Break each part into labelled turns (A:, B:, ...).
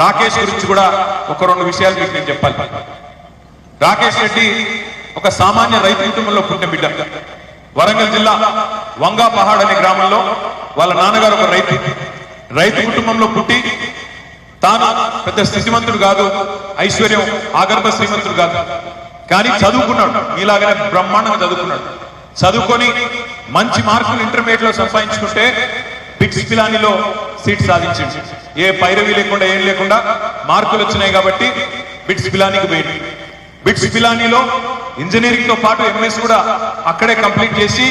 A: రాకేష్ గురించి కూడా ఒక రెండు విషయాలు మీకు నేను చెప్పాలి. రాకేష్ రెడ్డి ఒక సామాన్య రైతు కుటుంబంలో పుట్టిన బిడ్డ. వరంగల్ జిల్లా వంగా పహాడ్ అనే గ్రామంలో వాళ్ళ నాన్నగారు ఒక రైతు. రైతు కుటుంబంలో పుట్టి తాను పెద్ద శ్రీమంతుడు కాదు ఐశ్వర్యం ఆగర్భ శ్రీమంతుడు కాదు. కానీ చదువుకున్నాడు మీలాగానే బ్రహ్మాండంగా చదువుకున్నాడు. చదువుకొని మంచి మార్కులు ఇంటర్మీడియట్లో సంపాదించుకుంటే బిట్స్ పిలానిలో సీట్ సాధించింది. ఏ పైరవి లేకుండా ఏం లేకుండా మార్కులు వచ్చినాయి కాబట్టి బిట్స్ పిలానికి పోయింది. బిట్స్ పిలానీలో ఇంజనీరింగ్తో పాటు ఎంఎస్ కూడా అక్కడే కంప్లీట్ చేసి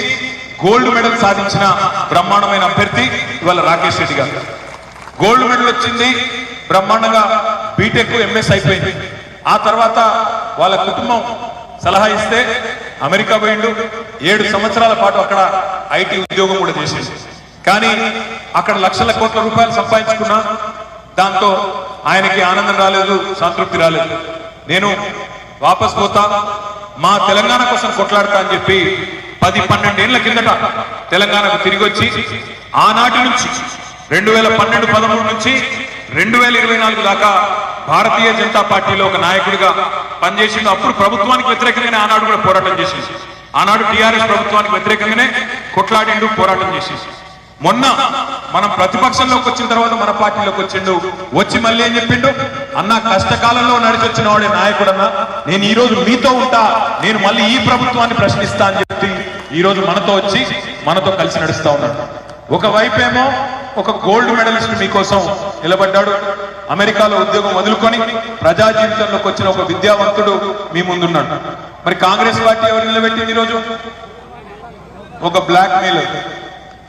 A: గోల్డ్ మెడల్ సాధించిన బ్రహ్మాండమైన అభ్యర్థి ఇవాళ రాకేష్ రెడ్డి గారు. గోల్డ్ మెడల్ వచ్చింది బ్రహ్మాండంగా బీటెక్ ఎంఎస్ అయిపోయింది. ఆ తర్వాత వాళ్ళ కుటుంబం సలహా ఇస్తే అమెరికా పోయిండు. ఏడు సంవత్సరాల పాటు అక్కడ ఐటీ ఉద్యోగం కూడా చేసింది కానీ అక్కడ లక్షల కోట్ల రూపాయలు సంపాదించుకున్నా దాంతో ఆయనకి ఆనందం రాలేదు సంతృప్తి రాలేదు. నేను వాపస్ పోతా మా తెలంగాణ కోసం కొట్లాడతా అని చెప్పి పది పన్నెండేళ్ళ కిందట తెలంగాణకు తిరిగి వచ్చి ఆనాటి నుంచి రెండు వేల పన్నెండు పదమూడు నుంచి రెండు వేల ఇరవై నాలుగు దాకా భారతీయ జనతా పార్టీలో ఒక నాయకుడిగా పనిచేసింది అప్పుడు ప్రభుత్వానికి వ్యతిరేకంగానే ఆనాడు కూడా పోరాటం చేసింది ఆనాడు టిఆర్ఎస్ ప్రభుత్వానికి వ్యతిరేకంగానే కొట్లాడిండు పోరాటం చేసేసి మొన్న మనం ప్రతిపక్షంలోకి వచ్చిన తర్వాత మన పార్టీలోకి వచ్చిండు. వచ్చి మళ్ళీ ఏం చెప్పిండు? అన్న కష్టకాలంలో నడిచి వచ్చిన వాడే నాయకుడన్నా నేను ఈ రోజు మీతో ఉంటా నేను మళ్ళీ ఈ ప్రభుత్వాన్ని ప్రశ్నిస్తా అని చెప్పి ఈ రోజు మనతో వచ్చి మనతో కలిసి నడుస్తా ఉన్నాడు. ఒకవైపేమో ఒక గోల్డ్ మెడలిస్ట్ మీకోసం నిలబడ్డాడు. అమెరికాలో ఉద్యోగం వదులుకొని ప్రజా జీవితంలోకి వచ్చిన ఒక విద్యావంతుడు మీ ముందున్నాడు. మరి కాంగ్రెస్ పార్టీ ఎవరు నిలబెట్టింది ఈరోజు ఒక బ్లాక్ అయితే.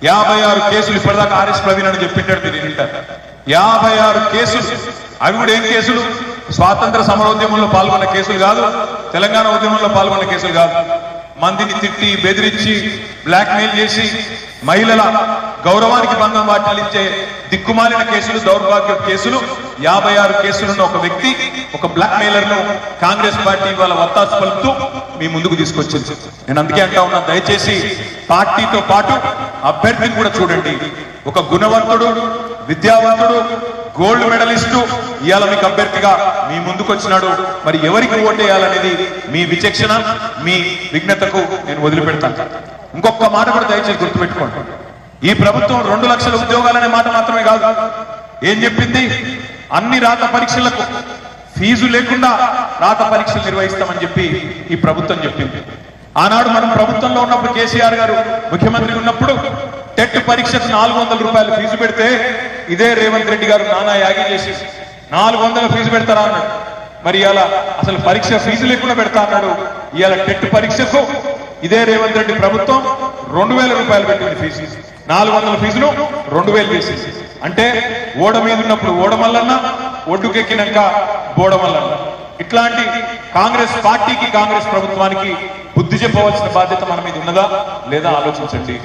A: యాభై ఆరు కేసులు ఇప్పటిదాకా ఆర్ఎస్ ప్రవీణ్ అని చెప్పింటాడు మీరు వింటారు యాభై ఆరు కేసులు. అవి కూడా ఏం కేసులు? స్వాతంత్ర సమరోద్యమంలో పాల్గొన్న కేసులు కాదు తెలంగాణ ఉద్యమంలో పాల్గొన్న కేసులు కాదు. మందిని తిట్టి బెదిరించి బ్లాక్ మెయిల్ చేసి మహిళల గౌరవానికి భంగం వాటిల్లించే దిక్కుమాలిన కేసులు దౌర్భాగ్య కేసులు యాభై ఆరు కేసులున్న ఒక వ్యక్తి ఒక బ్లాక్ మెయిలర్ను కాంగ్రెస్ పార్టీ వాళ్ళ వత్తాసు పలుకుతూ మీ ముందుకు తీసుకొచ్చింది. నేను అందుకే అంటా ఉన్నా దయచేసి పార్టీతో పాటు అభ్యర్థిని కూడా చూడండి. ఒక గుణవంతుడు విద్యావంతుడు గోల్డ్ మెడలిస్టు. ఇవాళ మీకు అభ్యర్థిగా మీ ముందుకు వచ్చినాడు మరి ఎవరికి ఓటేయాలనేది మీ విచక్షణ మీ విఘ్నతకు నేను వదిలిపెడతాను ఇంకొక మాట కూడా దయచేసి గుర్తుపెట్టుకోండి. ఈ ప్రభుత్వం రెండు లక్షల ఉద్యోగాలనే మాట మాత్రమే కాదు. ఏం చెప్పింది? అన్ని రాత పరీక్షలకు ఫీజు లేకుండా రాత పరీక్షలు నిర్వహిస్తామని చెప్పి ఈ ప్రభుత్వం చెప్పింది. ఆనాడు మనం ప్రభుత్వంలో ఉన్నప్పుడు కేసీఆర్ గారు ముఖ్యమంత్రి ఉన్నప్పుడు టెట్ పరీక్షకు నాలుగు వందల రూపాయలు ఫీజు పెడితే ఇదే రేవంత్ రెడ్డి గారు నానా యాగి చేసి నాలుగు వందల ఫీజు పెడతారా? అన్నాడు. మరి ఇలా అసలు పరీక్ష ఫీజు లేకుండా పెడతా అన్నాడు. ఇవాళ టెట్ పరీక్షకు ఇదే రేవంత్ రెడ్డి ప్రభుత్వం రెండు వేల రూపాయలు పెట్టింది ఫీజు. నాలుగు వందల ఫీజును రెండు వేలు చేసేసి అంటే ఓడ మీద ఉన్నప్పుడు ఓడమల్లన్న ఒడ్డుకెక్కినాక బోడమల్లన్న ఇట్లాంటి కాంగ్రెస్ పార్టీకి కాంగ్రెస్ ప్రభుత్వానికి బుద్ధి చెప్పవలసిన బాధ్యత మన మీద ఉన్నదా లేదా ఆలోచించండి.